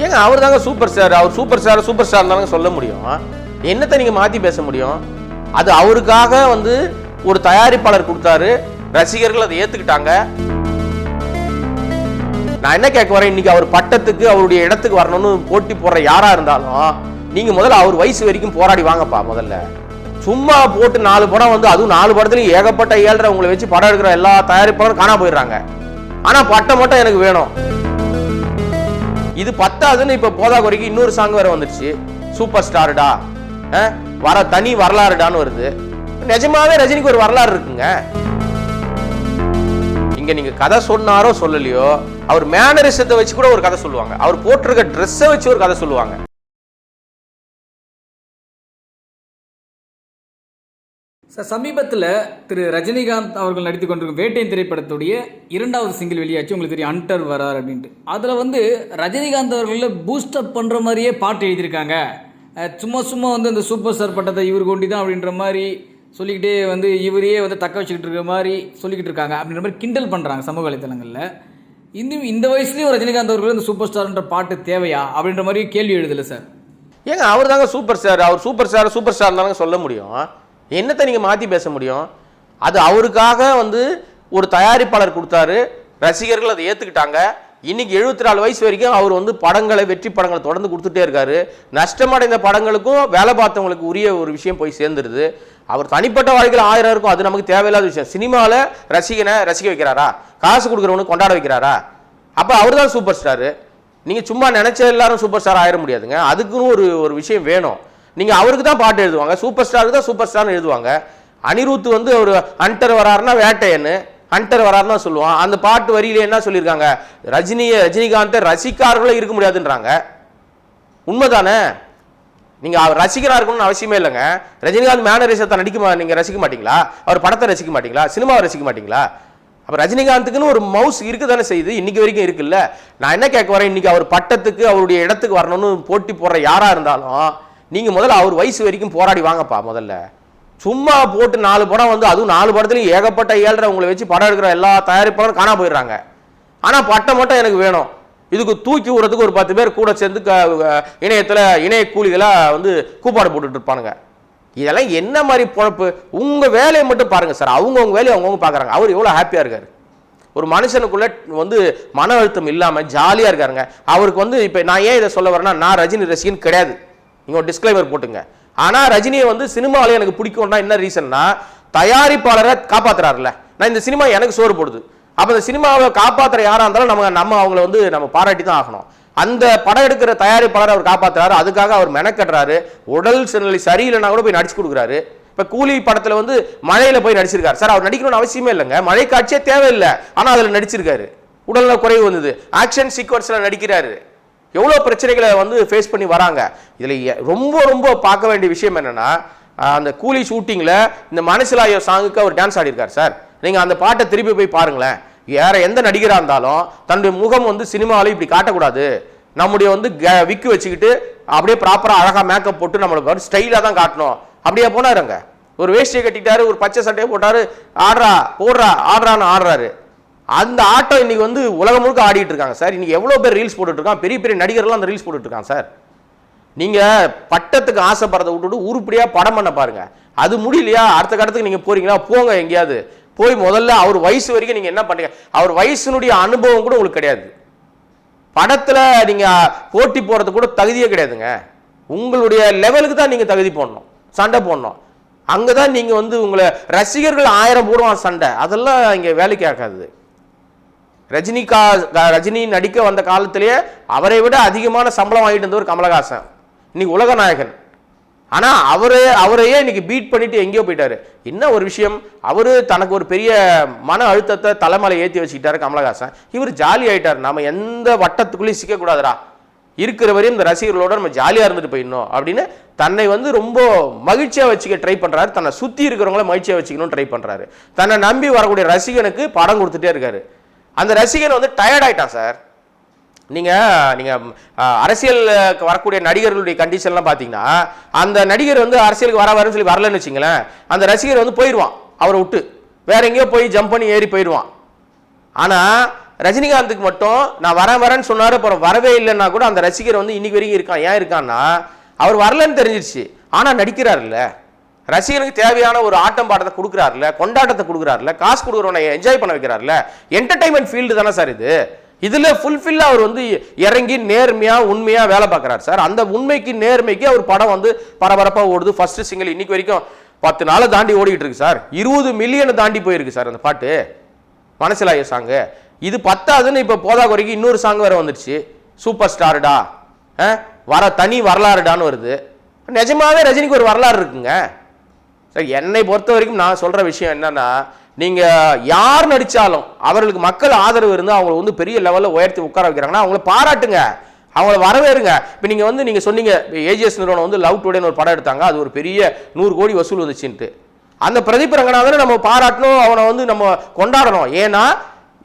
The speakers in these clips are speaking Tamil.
ஏங்க அவர் தாங்க சூப்பர் ஸ்டார் அவர் சூப்பர் ஸ்டார் சூப்பர் ஸ்டார் தானங்க சொல்ல முடியும். என்னத்தை நீங்க மாத்தி பேச முடியும்? அது அவருக்காக வந்து ஒரு தயாரிப்பாளர் கொடுத்தாரு. ரசிகர்கள் அதை ஏத்துக்கிட்டாங்க. நான் என்ன கேட்க வரேன்? இன்னைக்கு அவர் பட்டத்துக்கு அவருடைய இடத்துக்கு வரணும்னு போட்டி போடுற யாரா இருந்தாலும் நீங்க முதல்ல அவர் வயசு வரைக்கும் போராடி வாங்கப்பா முதல்ல. சும்மா போட்டு நாலு படம் வந்து அதுவும் நாலு படத்துலயும் ஏகப்பட்ட ஏழரை உங்களை வச்சு படம் எடுக்கிற எல்லா தயாரிப்பாளரும் காணா போயிடுறாங்க. ஆனா பட்டம் மட்டும் எனக்கு வேணும். இது பத்தாதுன்னு இப்ப போதா குறைக்கு இன்னொரு சாங் வேற வந்துருச்சு சூப்பர் ஸ்டாருடா வர தனி வரலாறுடான்னு வருது. நிஜமாவே ரஜினிக்கு ஒரு வரலாறு இருக்குங்க. இங்க நீங்க கதை சொன்னாரோ சொல்லலையோ அவர் மேனரிசத்தை வச்சு கூட ஒரு கதை சொல்லுவாங்க. அவர் போட்டிருக்க ட்ரெஸ்ஸை வச்சு ஒரு கதை சொல்லுவாங்க. சார் சமீபத்தில் திரு ரஜினிகாந்த் அவர்கள் நடித்து கொண்டிருக்கும் வேட்டையின் திரைப்படத்துடைய இரண்டாவது சிங்கிள் வெளியாச்சு. உங்களுக்கு தெரியும் அன்டர் வரார் அப்படின்ட்டு. அதில் வந்து ரஜினிகாந்த் அவர்களில் பூஸ்டப் பண்ணுற மாதிரியே பாட்டு எழுதியிருக்காங்க. சும்மா சும்மா வந்து அந்த சூப்பர் ஸ்டார் பட்டத்தை இவர் கொண்டு தான் அப்படின்ற மாதிரி சொல்லிக்கிட்டே வந்து இவரையே வந்து தக்க வச்சுக்கிட்டு இருக்க மாதிரி சொல்லிக்கிட்டு இருக்காங்க அப்படின்ற மாதிரி கிண்டல் பண்ணுறாங்க சமூக வலைத்தளங்களில். இந்த இந்த வயசுலேயும் ரஜினிகாந்த் அவர்கள் இந்த சூப்பர் ஸ்டார்ன்ற பாட்டு தேவையா அப்படின்ற மாதிரி கேள்வி எழுதலை சார். ஏங்க அவர் தாங்க சூப்பர் ஸ்டார் அவர் சூப்பர் ஸ்டார் சூப்பர் ஸ்டார் தானங்க சொல்ல முடியும். என்னத்தை நீங்கள் மாற்றி பேச முடியும்? அது அவருக்காக வந்து ஒரு தயாரிப்பாளர் கொடுத்தாரு. ரசிகர்கள் அதை ஏற்றுக்கிட்டாங்க இன்னைக்கு எழுபத்தி நாலு வயசு வரைக்கும் அவர் வந்து படங்களை வெற்றி படங்களை தொடர்ந்து கொடுத்துட்டே இருக்காரு. நஷ்டமடைந்த படங்களுக்கும் வேலை பார்த்தவங்களுக்கு உரிய ஒரு விஷயம் போய் சேர்ந்துருது. அவர் தனிப்பட்ட வாழ்க்கையில் ஆயிரம் இருக்கும். அது நமக்கு தேவையில்லாத விஷயம். சினிமாவில் ரசிகனை ரசிக்க வைக்கிறாரா? காசு கொடுக்குறவனு கொண்டாட வைக்கிறாரா? அப்போ அவர் தான் சூப்பர் ஸ்டாரு நீங்கள் சும்மா நினைச்ச எல்லாரும் சூப்பர் ஸ்டார் ஆயிட முடியாதுங்க. அதுக்குன்னு ஒரு ஒரு விஷயம் வேணும். நீங்கள் அவருக்கு தான் பாட்டு எழுதுவாங்க. சூப்பர் ஸ்டாருக்கு தான் சூப்பர் ஸ்டார்னு எழுதுவாங்க. அனிருத் வந்து ஒரு ஹண்டர் வராருன்னா வேட்டையன்னு ஹண்டர் வராருன்னா சொல்லுவான். அந்த பாட்டு வரியில என்ன சொல்லியிருக்காங்க? ரஜினியை ரஜினிகாந்தை ரசிக்கார்களே இருக்க முடியாதுன்றாங்க. உண்மைதானே? நீங்கள் அவர் இருக்கணும்னு அவசியமே இல்லைங்க. ரஜினிகாந்த் மேனரிசத்தை நடிக்க நீங்கள் ரசிக்க மாட்டீங்களா? அவர் படத்தை ரசிக்க மாட்டீங்களா? சினிமாவை ரசிக்க மாட்டீங்களா? அப்போ ரஜினிகாந்துக்குன்னு ஒரு மவுஸ் இருக்கு தானே செய்யுது. இன்னைக்கு வரைக்கும் இருக்குல்ல. நான் என்ன கேட்க வரேன்? இன்னைக்கு அவர் பட்டத்துக்கு அவருடைய இடத்துக்கு வரணும்னு போட்டி போடுற யாராக இருந்தாலும் நீங்கள் முதல்ல அவர் வயசு வரைக்கும் போராடி வாங்கப்பா முதல்ல. சும்மா போட்டு நாலு படம் வந்து அதுவும் நாலு படத்துலையும் ஏகப்பட்ட ஏழரை உங்களை வச்சு படம் எடுக்கிற எல்லா தயாரிப்பாளரும் காணா போயிடுறாங்க. ஆனால் பட்டம் மட்டும் எனக்கு வேணும். இதுக்கு தூக்கி விடுறதுக்கு ஒரு பத்து பேர் கூட சேர்ந்து க- இணையத்தில் இணைய கூலிகளாக வந்து கூப்பாடு போட்டுட்டு இருப்பானுங்க. இதெல்லாம் என்ன மாதிரி பொழப்பு? உங்கள் வேலையை மட்டும் பாருங்கள் சார். அவங்கவுங்க வேலையை அவங்கவுங்க பார்க்குறாங்க அவர் எவ்வளோ ஹாப்பியாக இருக்கார். ஒரு மனுஷனுக்குள்ளே வந்து மன அழுத்தம் இல்லாமல் ஜாலியாக இருக்காருங்க. அவருக்கு வந்து இப்போ நான் ஏன் இதை சொல்ல வரேன்னா நான் ரஜினி ரசிகன் கிடையாது. நீங்கள் ஒரு டிஸ்க்ளைமர் போட்டுங்க. ஆனால் ரஜினியை வந்து சினிமாவில் எனக்கு பிடிக்கும்னா என்ன ரீசன்னா தயாரிப்பாளரை காப்பாத்துறாருல நான் இந்த சினிமா எனக்கு சோறு போடுது. அப்போ இந்த சினிமாவை காப்பாற்றுற யாராக இருந்தாலும் நம்ம நம்ம அவங்கள வந்து நம்ம பாராட்டி தான் ஆகணும். அந்த படம் எடுக்கிற தயாரிப்பாளர் அவர் காப்பாற்றுறாரு அதுக்காக அவர் மெனக்கட்டுறாரு உடல் சூழ்நிலை சரியில்லைன்னா கூட போய் நடிச்சு கொடுக்குறாரு. இப்போ கூலி படத்தில் வந்து மழையில் போய் நடிச்சிருக்காரு. சார் அவர் நடிக்கணும்னு அவசியமே இல்லைங்க. மழை காட்சியே தேவையில்லை. ஆனால் அதில் நடிச்சிருக்காரு. உடல்நல குறைவு வந்தது. ஆக்ஷன் சீக்வன்ஸில் நடிக்கிறாரு. எவ்வளோ பிரச்சனைகளை வந்து ஃபேஸ் பண்ணி வராங்க? இதில் ரொம்ப ரொம்ப பார்க்க வேண்டிய விஷயம் என்னென்னா அந்த கூலி ஷூட்டிங்கில் இந்த மனசிலாயோ சாங்குக்கு அவர் டான்ஸ் ஆடிருக்கார் சார். நீங்கள் அந்த பாட்டை திருப்பி போய் பாருங்களேன். வேற எந்த நடிகராக இருந்தாலும் தன்னுடைய முகம் வந்து சினிமாவில் இப்படி காட்டக்கூடாது. நம்முடைய வந்து க- விக்கு வச்சுக்கிட்டு அப்படியே ப்ராப்பராக அழகாக மேக்கப் போட்டு நம்மளுக்கு ஸ்டைலாக தான் காட்டணும். அப்படியே போனாருங்க. ஒரு வேஷ்டியை கட்டிட்டாரு ஒரு பச்சை சட்டையை போட்டாரு ஆடுறா போடுறா ஆடுறான்னு ஆடுறாரு. அந்த ஆட்டம் இன்னைக்கு வந்து உலகம் முழுக்க ஆடிட்டு இருக்காங்க. சார் இன்னைக்கு எவ்வளோ பேர் ரீல்ஸ் போட்டுட்டு இருக்கான் பெரிய பெரிய நடிகர்லாம் அந்த ரீல்ஸ் போட்டுட்டு இருக்கான் சார். நீங்கள் பட்டத்துக்கு ஆசைப்படுறதை விட்டுட்டு உருப்படியாக படம் பண்ண பாருங்கள் அது முடியலையா? அடுத்த கட்டத்துக்கு நீங்கள் போகிறீங்களா போங்க எங்கேயாவது. போய் முதல்ல அவர் வயசு வரைக்கும் நீங்கள் என்ன பண்ணுங்க அவர் வயசுனுடைய அனுபவம் கூட உங்களுக்கு கிடையாது. படத்தில் நீங்கள் போட்டி போகிறது கூட தகுதியே கிடையாதுங்க. உங்களுடைய லெவலுக்கு தான் நீங்கள் தகுதி போடணும். சண்டை போடணும். அங்கே தான் நீங்கள் வந்து உங்களை ரசிகர்கள் ஆயிரம் போடுவான் சண்டை. அதெல்லாம் இங்கே வேலைக்கு ஆகாது. ரஜினிகா ரஜினி நடிக்க வந்த காலத்திலேயே அவரை விட அதிகமான சம்பளம் வாங்கிட்டு இருந்தவர் கமலஹாசன். இன்னைக்கு உலக நாயகன். ஆனால் அவரே அவரையே இன்னைக்கு பீட் பண்ணிட்டு எங்கேயோ போயிட்டாரு. என்ன ஒரு விஷயம்? அவர் தனக்கு ஒரு பெரிய மன அழுத்தத்தை தலைமையில ஏற்றி வச்சுக்கிட்டாரு கமலஹாசன். இவர் ஜாலி ஆயிட்டார். நம்ம எந்த வட்டத்துக்குள்ளேயும் சிக்கக்கூடாதுரா இருக்கிற வரையும் இந்த ரசிகர்களோட நம்ம ஜாலியாக இருந்துட்டு போயிடணும் அப்படின்னு தன்னை வந்து ரொம்ப மகிழ்ச்சியாக வச்சுக்க ட்ரை பண்ணுறாரு தன்னை சுற்றி இருக்கிறவங்கள மகிழ்ச்சியாக வச்சுக்கணும் ட்ரை பண்ணுறாரு தன்னை நம்பி வரக்கூடிய ரசிகனுக்கு படம் கொடுத்துட்டே இருக்காரு. அந்த ரசிகன் வந்து டயர்ட் ஆயிட்டான் சார் நீங்கள் நீங்கள் அரசியலுக்கு வரக்கூடிய நடிகர்களுடைய கண்டிஷன்லாம் பார்த்தீங்கன்னா அந்த நடிகர் வந்து அரசியலுக்கு வர வரேன்னு சொல்லி வரலன்னு வச்சுங்களேன் அந்த ரசிகர் வந்து போயிடுவான் அவரை விட்டு. வேற எங்கேயோ போய் ஜம்ப் பண்ணி ஏறி போயிடுவான் ஆனால் ரஜினிகாந்துக்கு மட்டும் நான் வரேன் வரேன்னு சொன்னார் அப்புறம் வரவே இல்லைன்னா கூட அந்த ரசிகர் வந்து இன்னைக்கு வரைக்கும் இருக்கான். ஏன் இருக்கான்னா அவர் வரலன்னு தெரிஞ்சிருச்சு. ஆனால் நடிக்கிறாருல்ல. ரசிகனுக்கு தேவையான ஒரு ஆட்டம் பாட்டத்தை கொடுக்குறாருல கொண்டாட்டத்தை கொடுக்குறாருல காசு கொடுக்குறவனை என்ஜாய் பண்ண வைக்கிறாருல என்டர்டைன்மெண்ட் ஃபீல்டு தானே சார் இது. இதில் ஃபுல்ஃபில்லாக அவர் வந்து இறங்கி நேர்மையாக உண்மையாக வேலை பார்க்குறாரு சார். அந்த உண்மைக்கு நேர்மைக்கு அவர் படம் வந்து பரபரப்பாக ஓடுது. ஃபர்ஸ்ட் சிங்கிள் இன்னைக்கு வரைக்கும் பத்து நாளை தாண்டி ஓடிக்கிட்டு இருக்கு சார். இருபது மில்லியனை தாண்டி போயிருக்கு சார் அந்த பாட்டு. மனசிலாய சாங்கு இது பத்தாதுன்னு இப்போ போதா குறைக்கு இன்னொரு சாங் வேறு வந்துடுச்சு சூப்பர் ஸ்டாருடா வர தனி வரலாறுடான்னு வருது. நிஜமாவே ரஜினிக்கு ஒரு வரலாறு இருக்குங்க. சார் என்னை பொறுத்த வரைக்கும் நான் சொல்கிற விஷயம் என்னன்னா நீங்கள் யார் நடித்தாலும் அவர்களுக்கு மக்கள் ஆதரவு இருந்து அவங்களை வந்து பெரிய லெவலில் உயர்த்தி உட்கார வைக்கிறாங்கன்னா அவங்கள பாராட்டுங்க. அவங்கள வரவேறுங்க. இப்போ நீங்கள் வந்து நீங்கள் சொன்னீங்க ஏஜிஎஸ் நிறுவனம் வந்து லவ் டுடேன்னு ஒரு படம் எடுத்தாங்க. அது ஒரு பெரிய நூறு கோடி வசூல் வந்துச்சுன்ட்டு. அந்த பிரதீப் ரங்கநாதனை நம்ம பாராட்டணும் அவனை வந்து நம்ம கொண்டாடணும். ஏன்னா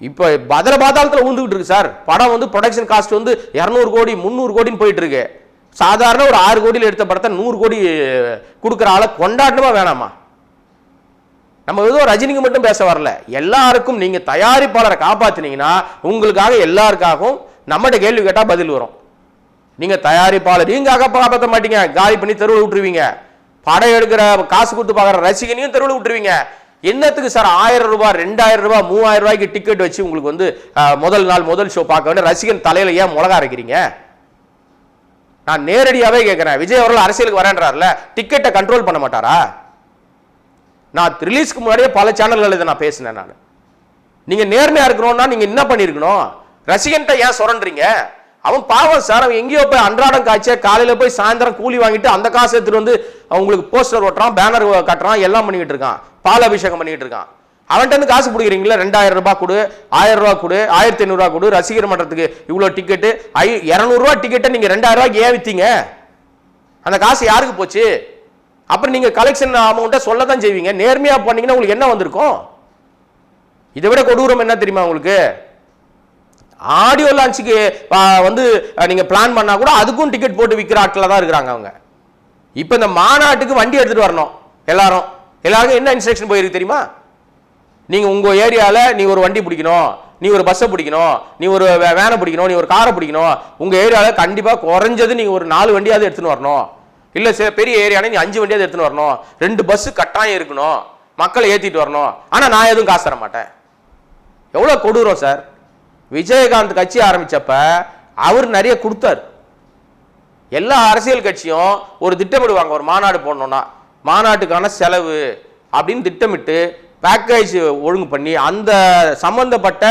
இப்போ பதர பாதாளத்தில் ஊந்துக்கிட்டு இருக்கு சார். படம் வந்து ப்ரொடக்ஷன் காஸ்ட் வந்து இரநூறு கோடி முந்நூறு கோடின்னு போயிட்டு இருக்கு. சாதாரண ஒரு ஆறு கோடியில் எடுத்த படத்தை நூறு கோடி கொடுக்குற ஆளை கொண்டாடணுமா வேணாமா? நம்ம ஏதோ ரஜினிக்கு மட்டும் பேச வரல. எல்லாருக்கும் நீங்கள் தயாரிப்பாளரை காப்பாற்றினீங்கன்னா உங்களுக்காக எல்லாருக்காகவும் நம்மகிட்ட கேள்வி கேட்டால் பதில் வரும். நீங்கள் தயாரிப்பாளர் நீங்காக காப்பாற்ற மாட்டீங்க. காலி பண்ணி தெருவில் விட்டுருவீங்க. படம் எடுக்கிற காசு கொடுத்து பார்க்குற ரசிகனையும் தெருவில் விட்டுருவீங்க. என்னத்துக்கு சார் ஆயிரம் ரூபாய் ரெண்டாயிரம் ரூபாய் மூவாயிரம் ரூபாய்க்கு டிக்கெட் வச்சு உங்களுக்கு வந்து முதல் நாள் முதல் ஷோ பார்க்க வேண்டிய ரசிகன் தலையில ஏன் மிளகா அரைக்கிறீங்க? நான் நேரடியாகவே கேட்குறேன் விஜய் அவர்கள் அரசியலுக்கு வரேன்றார்ல டிக்கெட்டை கண்ட்ரோல் பண்ண மாட்டாரா? நான் ரிலீஸ்க்கு முன்னாடியே பல சேனல்கள் இதை நான் பேசினேன் நான். நீங்கள் நேர்மையாக இருக்கணும்னா நீங்கள் என்ன பண்ணியிருக்கணும் ரசிகன்ட்ட ஏன் சுரண்டுறீங்க? அவன் பாவம் சார் அவன் எங்கேயோ போய் அன்றாடம் காய்ச்ச காலையில் போய் சாயந்தரம் கூலி வாங்கிட்டு அந்த காசு எடுத்துகிட்டு வந்து அவங்களுக்கு போஸ்டர் ஓட்டுறான் பேனர் கட்டுறான் எல்லாம் பண்ணிக்கிட்டு இருக்கான். பால் அபிஷேகம் பண்ணிக்கிட்டு இருக்கான். அவன்கிட்ட காசு பிடிக்கிறீங்களா? ரெண்டாயிரம் ரூபாய் கொடு ஆயிரம் ரூபாய் கொடு ஆயிரத்தி ஐநூறுரூவா கொடு ரசிகர் மன்றத்துக்கு இவ்வளோ டிக்கெட்டு ஐ இரநூறுவா டிக்கெட்டை நீங்கள் ரெண்டாயிரம் ரூபாய்க்கு ஏன் வித்தீங்க? அந்த காசு யாருக்கு போச்சு? அப்புறம் நீங்கள் கலெக்ஷன் அமௌண்ட்டை சொல்ல தான் செய்வீங்க. நேர்மையாக பண்ணீங்கன்னா உங்களுக்கு என்ன வந்திருக்கும்? இதை விட கொடூரம் என்ன தெரியுமா உங்களுக்கு? ஆடியோ லான்ச்சுக்கு வந்து நீங்கள் பிளான் பண்ணால் கூட அதுக்கும் டிக்கெட் போட்டு விற்கிற ஆட்கள் தான் இருக்கிறாங்க அவங்க. இப்போ இந்த மாநாட்டுக்கு வண்டி எடுத்துகிட்டு வரணும். எல்லாரும். எல்லாருக்கும் என்ன இன்ஸ்ட்ரக்ஷன் போயிருக்கு தெரியுமா? நீங்கள் உங்கள் ஏரியாவில் நீ ஒரு வண்டி பிடிக்கணும் நீ ஒரு பஸ்ஸை பிடிக்கணும் நீ ஒரு வே- வேனை பிடிக்கணும் நீ ஒரு காரை பிடிக்கணும் உங்கள் ஏரியாவில் கண்டிப்பாக குறைஞ்சது நீங்கள் ஒரு நாலு வண்டியாவது எடுத்துன்னு வரணும். இல்லை சரி பெரிய ஏரியானே நீ அஞ்சு வண்டியாவது எடுத்துன்னு வரணும். ரெண்டு பஸ்ஸு கட்டாயம் இருக்கணும். மக்களை ஏற்றிட்டு வரணும். ஆனால் நான் எதுவும் காசு தர மாட்டேன். எவ்வளோ கொடூரம் சார்? விஜயகாந்த் கட்சி ஆரம்பித்தப்ப அவர் நிறைய கொடுத்தார். எல்லா அரசியல் கட்சியும் ஒரு திட்டமிடுவாங்க. ஒரு மாநாடு போடணும்னா. மாநாட்டுக்கான செலவு அப்படின்னு திட்டமிட்டு பேக்கேஜ் ஒழுங்கு பண்ணி அந்த சம்பந்தப்பட்ட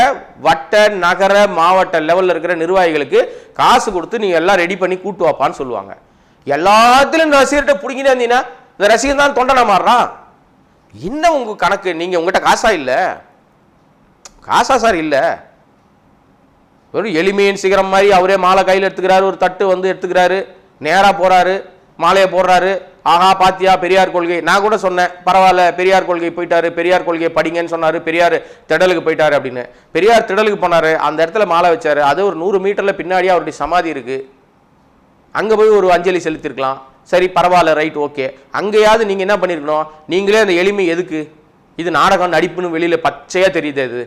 வட்ட நகர மாவட்ட லெவலில் இருக்கிற நிர்வாகிகளுக்கு காசு கொடுத்து நீங்கள் எல்லாம் ரெடி பண்ணி கூட்டு வாப்பான்னு சொல்லுவாங்க. எல்லாத்துலையும் இந்த ரசிகர்கிட்ட பிடிங்கினே இருந்தீங்கன்னா இந்த ரசிகர் தான் தொண்டனை மாறுறான். இன்னும் உங்கள் கணக்கு? நீங்கள் உங்கள்கிட்ட காசா இல்லை? காசா சார் இல்லை. ஒரு எளிமையின் சிகரம் மாதிரி அவரே மாலை கையில் எடுத்துக்கிறாரு ஒரு தட்டு வந்து எடுத்துக்கிறாரு நேராக போகிறாரு மாலையை போடுறாரு ஆஹா பாத்தியா பெரியார் கொள்கை. நான் கூட சொன்னேன் பரவாயில்ல பெரியார் கொள்கை போயிட்டாரு பெரியார் கொள்கையை படிங்கன்னு சொன்னாரு பெரியார் திடலுக்கு போயிட்டாரு அப்படின்னு. பெரியார் திடலுக்கு போனாரு அந்த இடத்துல மாலை வச்சாரு. அது ஒரு நூறு மீட்டர்ல பின்னாடியே அவருடைய சமாதி இருக்கு. அங்க போய் ஒரு அஞ்சலி செலுத்திருக்கலாம். சரி பரவாயில்ல ரைட் ஓகே. அங்கேயாவது நீங்க என்ன பண்ணிருக்கணும்? நீங்களே அந்த எளிமை எதுக்கு? இது நாடகம் நடிப்புன்னு வெளியில பச்சையா தெரியுது இது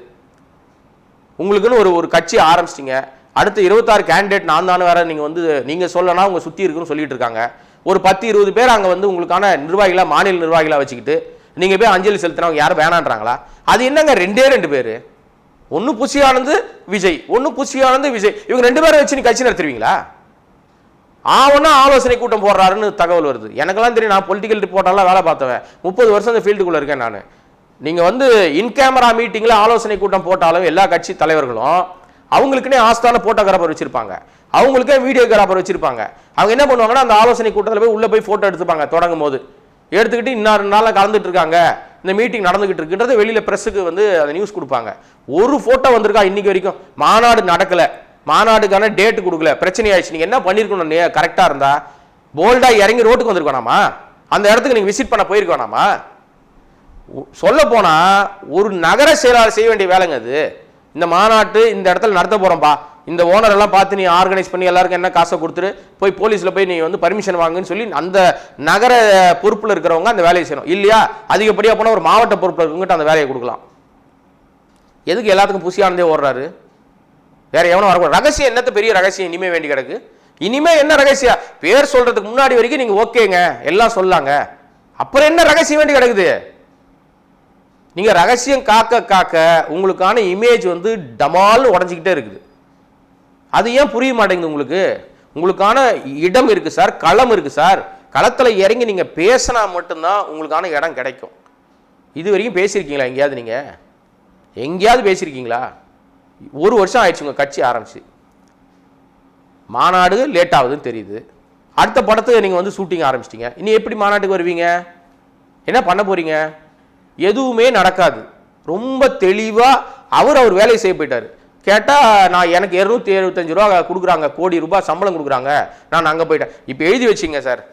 உங்களுக்குன்னு ஒரு ஒரு கட்சி ஆரம்பிச்சிட்டிங்க. அடுத்த இருபத்தாறு கேண்டிடேட் நான் தானே வேற நீங்க வந்து நீங்க சொல்லனா உங்க சுத்தி இருக்குன்னு சொல்லிட்டு இருக்காங்க. ஒரு பத்து இருபது பேர் அங்கே வந்து உங்களுக்கான நிர்வாகிகளாக மாநில நிர்வாகிகளாக வச்சுக்கிட்டு நீங்கள் போய் அஞ்சலி செலுத்தினவங்க யாரும் வேணான்றாங்களா? அது என்னங்க ரெண்டே ரெண்டு பேர்? ஒன்று புசியானந்து விஜய் ஒன்று புசியானந்து விஜய். இவங்க ரெண்டு பேரை வச்சு நீ கட்சி நடத்துவீங்களா? ஆவனா ஆலோசனை கூட்டம் போடுறாருன்னு தகவல் வருது. எனக்கெல்லாம் தெரியும் நான் பொலிட்டிக்கல் ரிப்போர்ட்டெல்லாம் வேலை பார்த்தவன். முப்பது வருஷம் இந்த ஃபீல்டுக்குள்ளே இருக்கேன் நான். நீங்கள் வந்து இன் கேமரா ஆலோசனை கூட்டம் போட்டாலும் எல்லா கட்சி தலைவர்களும் அவங்களுக்குன்னே ஆஸ்தான போட்டோகிராஃபர் வச்சிருப்பாங்க. அவங்களுக்கே வீடியோகிராஃபர் வச்சிருப்பாங்க. அவங்க என்ன பண்ணுவாங்கன்னா அந்த ஆலோசனை கூட்டத்தில் போய் உள்ளே போய் ஃபோட்டோ எடுத்துப்பாங்க தொடங்கும் போது எடுத்துக்கிட்டு இன்னார் நாளில் கலந்துட்டு இருக்காங்க இந்த மீட்டிங் நடந்துகிட்டு இருக்குன்றது வெளியில் ப்ரெஸ்ஸுக்கு வந்து அந்த நியூஸ் கொடுப்பாங்க. ஒரு ஃபோட்டோ வந்திருக்கா இன்னைக்கு வரைக்கும்? மாநாடு நடக்கலை. மாநாடுக்கான டேட்டு கொடுக்கல. பிரச்சனை ஆயிடுச்சு நீங்கள் என்ன பண்ணியிருக்கணும் கரெக்டாக இருந்தா? போல்டாக இறங்கி ரோட்டுக்கு வந்திருக்கணாமா அந்த இடத்துக்கு நீங்கள் விசிட் பண்ண போயிருக்கணாமா சொல்ல போனால் ஒரு நகர செயலாளர் செய்ய வேண்டிய வேலைங்க அது. இந்த மாநாட்டு இந்த இடத்துல நடத்த போகிறோம்ப்பா இந்த ஓனர் எல்லாம் பார்த்து நீ ஆர்கனைஸ் பண்ணி எல்லாருக்கும் என்ன காசை கொடுத்துரு போய் போலீஸில் போய் நீ வந்து பர்மிஷன் வாங்குன்னு சொல்லி அந்த நகர பொறுப்பில் இருக்கிறவங்க அந்த வேலையை செய்யணும். இல்லையா? அதிகப்படியாக போனால் ஒரு மாவட்ட பொறுப்பில் இருக்கவங்ககிட்ட அந்த வேலையை கொடுக்கலாம். எதுக்கு எல்லாத்துக்கும் புசியானதே ஓடுறாரு? வேற எவனும் வரக்கூடாது. ரகசியம் என்னத்த பெரிய ரகசியம்? இனிமே வேண்டி கிடக்கு. இனிமே என்ன ரகசியம்? பேர் சொல்றதுக்கு முன்னாடி வரைக்கும் நீங்க ஓகேங்க. எல்லாம் சொல்லாங்க. அப்புறம் என்ன ரகசியம் வேண்டி கிடக்குது? நீங்கள் ரகசியம் காக்க காக்க உங்களுக்கான இமேஜ் வந்து டமால்னு உடஞ்சிக்கிட்டே இருக்குது. அது ஏன் புரிய மாட்டேங்குது உங்களுக்கு? உங்களுக்கான இடம் இருக்குது சார் களம் இருக்குது சார். களத்தில் இறங்கி நீங்கள் பேசினா மட்டும்தான் உங்களுக்கான இடம் கிடைக்கும். இது வரைக்கும் பேசியிருக்கீங்களா எங்கேயாவது நீங்கள் எங்கேயாவது பேசியிருக்கீங்களா? ஒரு வருஷம் ஆயிடுச்சு உங்கள் கட்சி ஆரம்பிச்சு. மாநாடு லேட் ஆகுதுன்னு தெரியுது. அடுத்த படத்துக்கு நீங்கள் வந்து ஷூட்டிங் ஆரம்பிச்சிட்டிங்க. இனி எப்படி மாநாட்டுக்கு வருவீங்க? என்ன பண்ண போகிறீங்க எதுவுமே நடக்காது. ரொம்ப தெளிவாக அவர் அவர் வேலையை செய்ய போயிட்டார். கேட்டால் நான் எனக்கு இரநூத்தி எழுபத்தஞ்சு ரூபா கொடுக்குறாங்க கோடி ரூபாய் சம்பளம் கொடுக்குறாங்க. நான் அங்கே போயிட்டேன். இப்போ எழுதி வச்சிங்க சார்.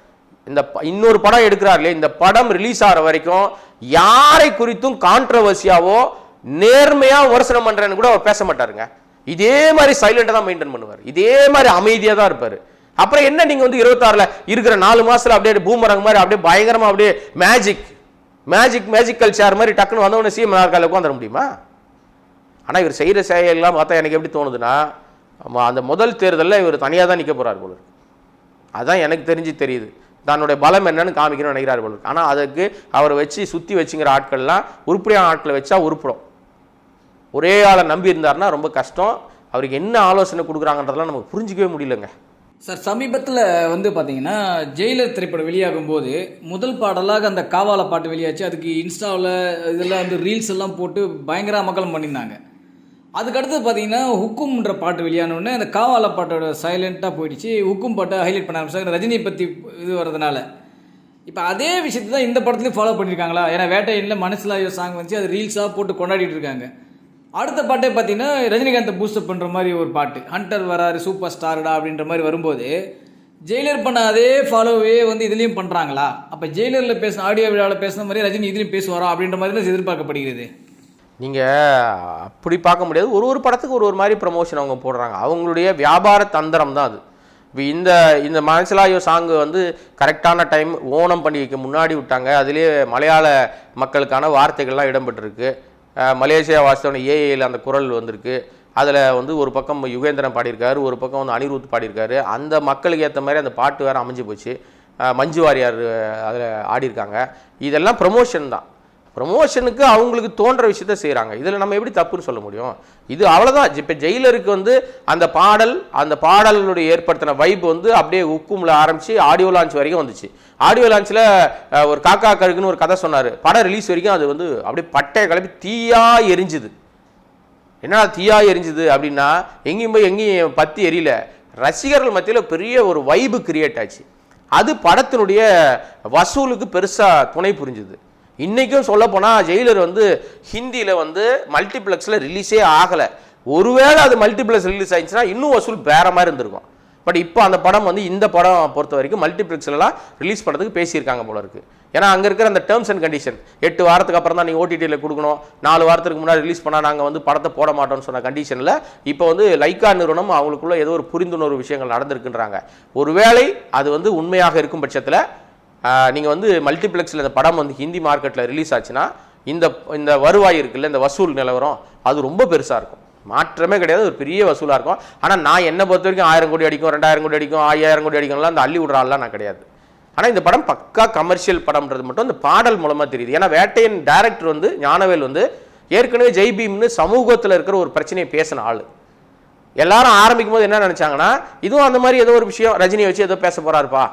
இந்த ப- இன்னொரு படம் எடுக்கிறார்களே இந்த படம் ரிலீஸ் ஆகிற வரைக்கும் யாரை குறித்தும் கான்ட்ரவர்சியாவோ நேர்மையாக விமர்சனம் பண்ணுறேன்னு கூட அவர் பேச மாட்டாருங்க. இதே மாதிரி சைலண்டாக தான் மெயின்டைன் பண்ணுவார். இதே மாதிரி அமைதியாக தான் இருப்பார். அப்புறம் என்ன நீங்கள் வந்து இருபத்தாறில் இருக்கிற நாலு மாதத்தில் அப்படியே பூமரங்க மாதிரி அப்படியே பயங்கரமாக அப்படியே மேஜிக் மேஜிக் மேஜிக்கல் சேர் மாதிரி டக்குன்னு வந்தவொடனே சிஎம் நாற்காலில் உட்காந்துட முடியுமா? ஆனால் இவர் செய்கிற செயலெல்லாம் பார்த்தா எனக்கு எப்படி தோணுதுன்னா அந்த முதல் தேர்தலில் இவர் தனியாக தான் நிற்க போகிறார் போல அதான் எனக்கு தெரிஞ்சு தெரியுது. தன்னுடைய பலம் என்னன்னு காமிக்கணும்னு நினைக்கிறார் போல ஆனால் அதுக்கு அவரை வச்சு சுற்றி வச்சுங்கிற ஆட்கள்லாம் உருப்படியான ஆட்களை வச்சா உருப்படும். ஒரே ஆளை நம்பி இருந்தாருன்னா ரொம்ப கஷ்டம். அவருக்கு என்ன ஆலோசனை கொடுக்குறாங்கன்றதெல்லாம் நமக்கு புரிஞ்சிக்கவே முடியலங்க. சார் சமீபத்தில் வந்து பார்த்தீங்கன்னா ஜெயிலர் திரைப்படம் வெளியாகும் போது முதல் பாடலாக அந்த காவால பாட்டு வெளியாச்சு. அதுக்கு இன்ஸ்டாவில் இதெல்லாம் வந்து ரீல்ஸ் எல்லாம் போட்டு பயங்கர மக்களும் பண்ணியிருந்தாங்க அதுக்கடுத்து பார்த்தீங்கன்னா ஹுக்கும்ன்ற பாட்டு வெளியானோடனே அந்த காவால பாட்டோட சைலண்ட்டாக போயிடுச்சு. ஹுக்கும் பாட்டை ஹைலைட் பண்ண ஆரம்பிச்சாங்க. ரஜினி பற்றி இது வர்றதுனால. இப்போ அதே விஷயத்தை தான் இந்த படத்துலையும் ஃபாலோ பண்ணியிருக்காங்களா ஏன்னா வேட்டையில் மனசில் சாங் வந்துச்சு. அது ரீல்ஸாக போட்டு கொண்டாடிட்டு இருக்காங்க. அடுத்த பாட்டே பார்த்தீங்கன்னா ரஜினிகாந்தை பூஸ்டப் பண்ணுற மாதிரி ஒரு பாட்டு. ஹண்டர் வராரு சூப்பர் ஸ்டார்டா அப்படின்ற மாதிரி வரும்போது ஜெயிலர் பண்ண அதே ஃபாலோவே வந்து இதுலேயும் பண்ணுறாங்களா அப்போ ஜெயிலரில் பேசின ஆடியோ விழாவில் பேசின மாதிரி ரஜினி இதுலேயும் பேசுவாரா அப்படின்ற மாதிரி தான் எதிர்பார்க்கப்படுகிறது. நீங்கள் அப்படி பார்க்க முடியாது. ஒரு ஒரு படத்துக்கு ஒரு ஒரு மாதிரி ப்ரமோஷன் அவங்க போடுறாங்க. அவங்களுடைய வியாபார தந்திரம் தான் அது. இப்போ இந்த இந்த மனசிலாயோ சாங்கு வந்து கரெக்டான டைம் ஓணம் பண்டிகைக்கு முன்னாடி விட்டாங்க. அதுலேயே மலையாள மக்களுக்கான வார்த்தைகள்லாம் இடம்பெற்றிருக்கு. மலேசியா வாசித்தவன ஏஐயில் அந்த குரல் வந்திருக்கு. அதில் வந்து ஒரு பக்கம் யுகேந்திரன் பாடியிருக்காரு ஒரு பக்கம் வந்து அனிருத் பாடியிருக்காரு. அந்த மக்களுக்கு ஏற்ற மாதிரி அந்த பாட்டு வேறு அமைஞ்சு போச்சு. மஞ்சு வாரியார் அதில் ஆடியிருக்காங்க. இதெல்லாம் ப்ரமோஷன் தான். ப்ரமோஷனுக்கு அவங்களுக்கு தோன்ற விஷயத்த செய்கிறாங்க இதில் நம்ம எப்படி தப்புன்னு சொல்ல முடியும்? இது அவ்வளோதான் இப்போ ஜெயிலருக்கு வந்து அந்த பாடல் அந்த பாடலுடைய ஏற்படுத்தின வைப் வந்து அப்படியே உக்குமில் ஆரம்பித்து ஆடியோ லான்ச் வரைக்கும் வந்துச்சு. ஆடியோ லான்ச்சில் ஒரு காக்கா கருக்குன்னு ஒரு கதை சொன்னார். படம் ரிலீஸ் வரைக்கும் அது வந்து அப்படியே பட்டையை கிளப்பி தீயா எரிஞ்சுது. என்னடா தீயா எரிஞ்சுது அப்படின்னா எங்கேயும் போய் எங்கேயும் பற்றி எரியல. ரசிகர்கள் மத்தியில் பெரிய ஒரு வைபு கிரியேட் ஆச்சு. அது படத்தினுடைய வசூலுக்கு பெருசாக துணை புரிஞ்சுது. இன்றைக்கும் சொல்லப்போனால் ஜெயிலர் வந்து ஹிந்தியில் வந்து மல்டிப்ளெக்ஸில் ரிலீஸே ஆகலை. ஒருவேளை அது மல்டிப்ளெக்ஸ் ரிலீஸ் ஆயிடுச்சுன்னா இன்னும் வசூல் வேற மாதிரி இருந்திருக்கும். பட் இப்போ அந்த படம் வந்து இந்த படம் பொறுத்த வரைக்கும் மல்டிப்ளெக்ஸ்லலாம் ரிலீஸ் பண்ணுறதுக்கு பேசியிருக்காங்க போல இருக்குது ஏன்னா அங்கே இருக்கிற அந்த டேர்ம்ஸ் அண்ட் கண்டிஷன் எட்டு வாரத்துக்கு அப்புறம் தான் நீங்கள் ஓடிடியில் கொடுக்கணும் நாலு வாரத்துக்கு முன்னாடி ரிலீஸ் பண்ணால் நாங்கள் வந்து படத்தை போட மாட்டோம்னு சொன்ன கண்டிஷனில் இப்போ வந்து லைக்கா நிறுவனம் அவங்களுக்குள்ள ஏதோ ஒரு புரிந்துணர்வு விஷயங்கள் நடந்திருக்குன்றாங்க. ஒருவேளை அது வந்து உண்மையாக இருக்கும் பட்சத்தில் நீங்கள் வந்து மல்டிப்ளெக்ஸில் இந்த படம் வந்து ஹிந்தி மார்க்கெட்டில் ரிலீஸ் ஆச்சுன்னா இந்த இந்த வருவாய் இருக்குல்ல இந்த வசூல் நிலவரம் அது ரொம்ப பெருசாக இருக்கும். மாற்றமே கிடையாது ஒரு பெரிய வசூலாக இருக்கும். ஆனால் நான் என்னை பொறுத்த வரைக்கும் ஆயிரம் கோடி அடிக்கும் ரெண்டாயிரம் கோடி அடிக்கும் ஐயாயிரம் கோடி அடிக்கும்லாம் அந்த அள்ளி விடுற ஆள்லாம் நான் கிடையாது. ஆனால் இந்த படம் பக்கா கமர்ஷியல் படம்ன்றது மட்டும் இந்த பாடல் மூலமாக தெரியுது. ஏன்னா வேட்டையின் டைரக்டர் வந்து ஞானவேல் வந்து ஏற்கனவே ஜெய்பீம்னு சமூகத்தில் இருக்கிற ஒரு பிரச்சனையை பேசின ஆள். எல்லாரும் ஆரம்பிக்கும் போது என்ன நினச்சாங்கன்னா இதுவும் அந்த மாதிரி ஏதோ ஒரு விஷயம் ரஜினியை வச்சு ஏதோ பேச போகிறாருப்பா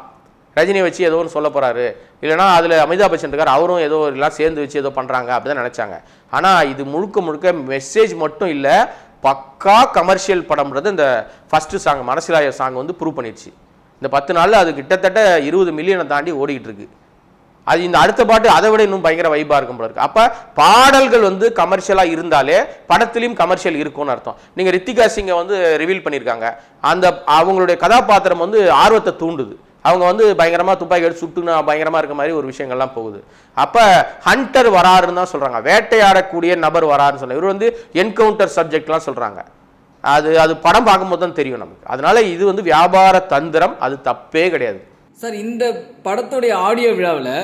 ரஜினியை வச்சு ஏதோ ஒன்று சொல்ல போகிறாரு இல்லைனா அதில் அமிதாப் பச்சன் இருக்கார் அவரும் ஏதோ எல்லாம் சேர்ந்து வச்சு ஏதோ பண்ணுறாங்க அப்படி தான் நினச்சாங்க. ஆனால் இது முழுக்க முழுக்க மெசேஜ் மட்டும் இல்லை பக்கா கமர்ஷியல் படம்ன்றது இந்த ஃபஸ்ட்டு சாங் மனசிலாய சாங் வந்து ப்ரூவ் பண்ணிடுச்சு. இந்த பத்து நாளில் அது கிட்டத்தட்ட இருபது மில்லியனை தாண்டி ஓடிக்கிட்டு இருக்கு. அது இந்த அடுத்த பாட்டு அதை விட இன்னும் பயங்கர வைபாக இருக்கும் போல இருக்கு. அப்போ பாடல்கள் வந்து கமர்ஷியலாக இருந்தாலே படத்துலையும் கமர்ஷியல் இருக்கும்னு அர்த்தம். நீங்கள் ரித்திகா சிங்கை வந்து ரிவீல் பண்ணியிருக்காங்க. அந்த அவங்களுடைய கதாபாத்திரம் வந்து ஆர்வத்தை தூண்டுது. அவங்க வந்து பயங்கரமாக துப்பாக்கி எடுத்து சுட்டுனா பயங்கரமாக இருக்க மாதிரி ஒரு விஷயங்கள்லாம் போகுது. அப்போ ஹண்டர் வராருன்னு தான் சொல்கிறாங்க வேட்டையாடக்கூடிய நபர் வராருன்னு சொல்ல இவர் வந்து என்கவுண்டர் சப்ஜெக்ட்லாம் சொல்கிறாங்க அது அது படம் பார்க்கும்போது தான் தெரியும் நமக்கு. அதனால இது வந்து வியாபார தந்திரம் அது தப்பே கிடையாது. சார் இந்த படத்துடைய ஆடியோ விழாவில்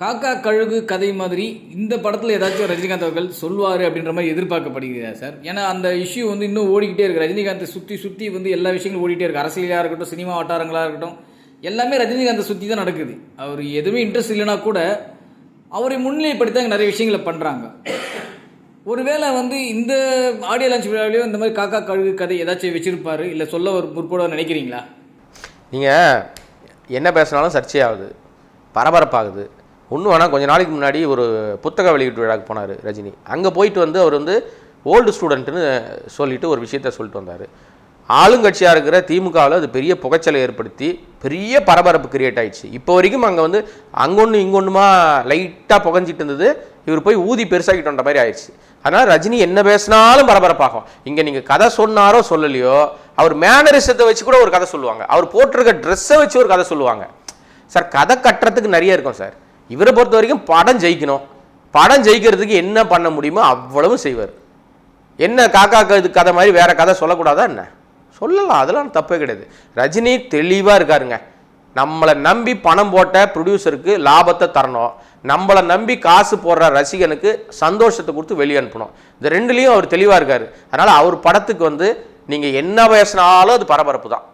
காக்கா கழுகு கதை மாதிரி இந்த படத்தில் ஏதாச்சும் ரஜினிகாந்த் அவர்கள் சொல்வார் அப்படின்ற மாதிரி எதிர்பார்க்கப்படுகிறதா சார்? ஏன்னா அந்த இஷ்யூ வந்து இன்னும் ஓடிக்கிட்டே இருக்கு. ரஜினிகாந்த் சுற்றி சுற்றி வந்து எல்லா விஷயங்களும் ஓடிக்கிட்டே இருக்கு. அரசியலாக இருக்கட்டும் சினிமா வட்டாரங்களாக இருக்கட்டும் எல்லாமே ரஜினிகாந்தை சுற்றி தான் நடக்குது. அவர் எதுவுமே இன்ட்ரெஸ்ட் இல்லைனா கூட அவரை முன்னிலைப்படுத்தி அங்கே நிறைய விஷயங்களை பண்ணுறாங்க ஒருவேளை வந்து இந்த ஆடியோ லான்ச் விழாவிலையும் இந்த மாதிரி காக்கா கழுகு கதை ஏதாச்சும் வச்சுருப்பாரு? இல்லை சொல்ல ஒரு முற்போட நினைக்கிறீங்களா? நீங்கள் என்ன பேசினாலும் சர்ச்சையாகுது. பரபரப்பாகுது. ஒன்றும் வேணால் கொஞ்ச நாளைக்கு முன்னாடி ஒரு புத்தக வெளியீட்டு விழாக்கு போனார் ரஜினி. அங்கே போயிட்டு வந்து அவர் வந்து ஓல்டு ஸ்டூடெண்ட்டுன்னு சொல்லிட்டு ஒரு விஷயத்த சொல்லிட்டு வந்தார். ஆளுங்கட்சியாக இருக்கிற திமுகவில் அது பெரிய புகைச்சலை ஏற்படுத்தி பெரிய பரபரப்பு கிரியேட் ஆயிடுச்சு. இப்போ வரைக்கும் அங்கே வந்து அங்கொன்று இங்கொன்றுமா லைட்டாக புகஞ்சிட்டு இருந்தது. இவர் போய் ஊதி பெருசாகிட்டு வந்த மாதிரி ஆயிடுச்சு. அதனால் ரஜினி என்ன பேசினாலும் பரபரப்பாகும். இங்கே நீங்கள் கதை சொன்னாரோ சொல்லலையோ அவர் மேனரிசத்தை வச்சு கூட ஒரு கதை சொல்லுவாங்க. அவர் போட்டிருக்க ட்ரெஸ்ஸை வச்சு ஒரு கதை சொல்லுவாங்க. சார் கதை கட்டுறதுக்கு நிறைய இருக்கும் சார். இவரை பொறுத்த வரைக்கும் படம் ஜெயிக்கணும். படம் ஜெயிக்கிறதுக்கு என்ன பண்ண முடியுமோ அவ்வளவு செய்வார். என்ன காக்கா க- இது கதை மாதிரி வேற கதை சொல்லக்கூடாதா என்ன? சொல்லலாம் அதெல்லாம் தப்பே கிடையாது. ரஜினி தெளிவாக இருக்காருங்க. நம்மளை நம்பி பணம் போட்ட ப்ரொடியூசருக்கு லாபத்தை தரணும். நம்மளை நம்பி காசு போடுற ரசிகனுக்கு சந்தோஷத்தை கொடுத்து வெளியே அனுப்பணும். இந்த ரெண்டுலேயும் அவர் தெளிவாக இருக்காரு. அதனால் அவர் படத்துக்கு வந்து நீங்கள் என்ன பேசினாலும் அது பரபரப்பு தான்.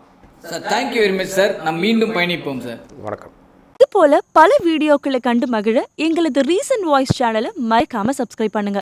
Sir thank you very much sir நாம் மீண்டும் பயணிப்போம் சார் வணக்கம். இது போல பல வீடியோக்களை கண்டு மகிழ எங்களது ரீசன்ட் வாய்ஸ் சேனலை மறக்காம சப்ஸ்கிரைப் பண்ணுங்க.